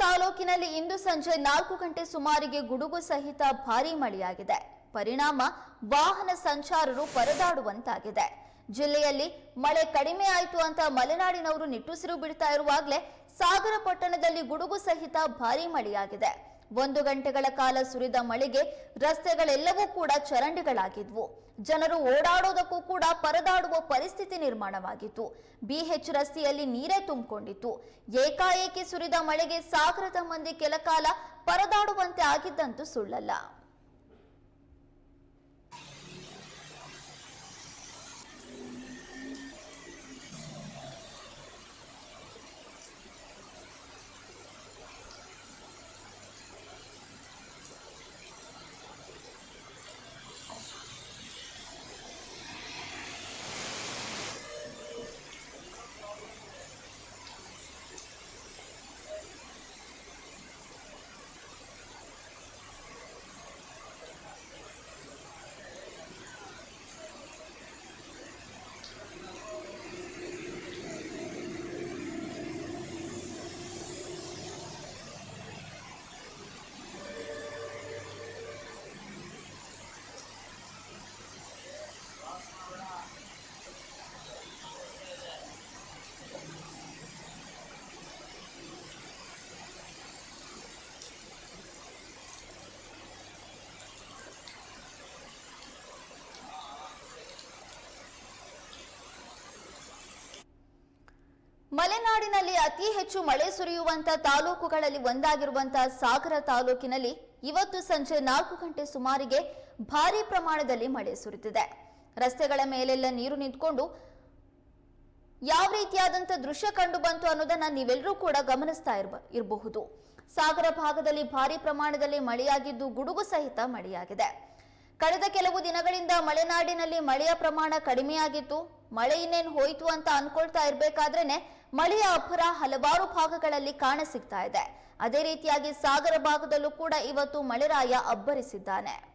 ತಾಲೂಕಿನಲ್ಲಿ ಇಂದು ಸಂಜೆ ನಾಲ್ಕು ಗಂಟೆ ಸುಮಾರಿಗೆ ಗುಡುಗು ಸಹಿತ ಭಾರೀ ಮಳೆಯಾಗಿದೆ. ಪರಿಣಾಮ ವಾಹನ ಸಂಚಾರರು ಪರದಾಡುವಂತಾಗಿದೆ. ಜಿಲ್ಲೆಯಲ್ಲಿ ಮಳೆ ಕಡಿಮೆ ಆಯಿತು ಅಂತ ಮಲೆನಾಡಿನವರು ನಿಟ್ಟುಸಿರು ಬಿಡ್ತಾ ಇರುವಾಗಲೇ ಸಾಗರ ಪಟ್ಟಣದಲ್ಲಿ ಗುಡುಗು ಸಹಿತ ಭಾರೀ ಮಳೆಯಾಗಿದೆ. ಒಂದು ಗಂಟೆಗಳ ಕಾಲ ಸುರಿದ ಮಳೆಗೆ ರಸ್ತೆಗಳೆಲ್ಲವೂ ಕೂಡ ಚರಂಡಿಗಳಾಗಿದ್ವು. ಜನರು ಓಡಾಡೋದಕ್ಕೂ ಕೂಡ ಪರದಾಡುವ ಪರಿಸ್ಥಿತಿ ನಿರ್ಮಾಣವಾಗಿತ್ತು. ಬಿಎಚ್ ರಸ್ತೆಯಲ್ಲಿ ನೀರೇ ತುಂಬಿಕೊಂಡಿತ್ತು. ಏಕಾಏಕಿ ಸುರಿದ ಮಳೆಗೆ ಸಾಗರದ ಮಂದಿ ಕೆಲ ಕಾಲ ಪರದಾಡುವಂತೆ ಆಗಿದ್ದಂತೂ ಸುಳ್ಳಲ್ಲ. ಮಲೆನಾಡಿನಲ್ಲಿ ಅತಿ ಹೆಚ್ಚು ಮಳೆ ಸುರಿಯುವಂತ ತಾಲೂಕುಗಳಲ್ಲಿ ಒಂದಾಗಿರುವಂತಹ ಸಾಗರ ತಾಲೂಕಿನಲ್ಲಿ ಇವತ್ತು ಸಂಜೆ ನಾಲ್ಕು ಗಂಟೆ ಸುಮಾರಿಗೆ ಭಾರಿ ಪ್ರಮಾಣದಲ್ಲಿ ಮಳೆ ಸುರಿದಿದೆ. ರಸ್ತೆಗಳ ಮೇಲೆಲ್ಲ ನೀರು ನಿಂತ್ಕೊಂಡು ಯಾವ ರೀತಿಯಾದಂತ ದೃಶ್ಯ ಕಂಡು ಬಂತು ಅನ್ನೋದನ್ನ ನೀವೆಲ್ಲರೂ ಕೂಡ ಗಮನಿಸ್ತಾ ಇರ್ಬ, ಇರಬಹುದು. ಸಾಗರ ಭಾಗದಲ್ಲಿ ಭಾರಿ ಪ್ರಮಾಣದಲ್ಲಿ ಮಳೆಯಾಗಿದ್ದು ಗುಡುಗು ಸಹಿತ ಮಳೆಯಾಗಿದೆ. ಕಳೆದ ಕೆಲವು ದಿನಗಳಿಂದ ಮಲೆನಾಡಿನಲ್ಲಿ ಮಳೆಯ ಪ್ರಮಾಣ ಕಡಿಮೆಯಾಗಿತ್ತು. ಮಳೆ ಇನ್ನೇನು ಹೋಯಿತು ಅಂತ ಅನ್ಕೊಳ್ತಾ ಇರ್ಬೇಕಾದ್ರೇನೆ ಮಳೆಯ ಅಬ್ಬರ ಹಲವಾರು ಭಾಗಗಳಲ್ಲಿ ಕಾಣಸಿಗ್ತಾ ಇದೆ. ಅದೇ ರೀತಿಯಾಗಿ ಸಾಗರ ಭಾಗದಲ್ಲೂ ಕೂಡ ಇವತ್ತು ಮಳೆರಾಯ ಅಬ್ಬರಿಸಿದ್ದಾನೆ.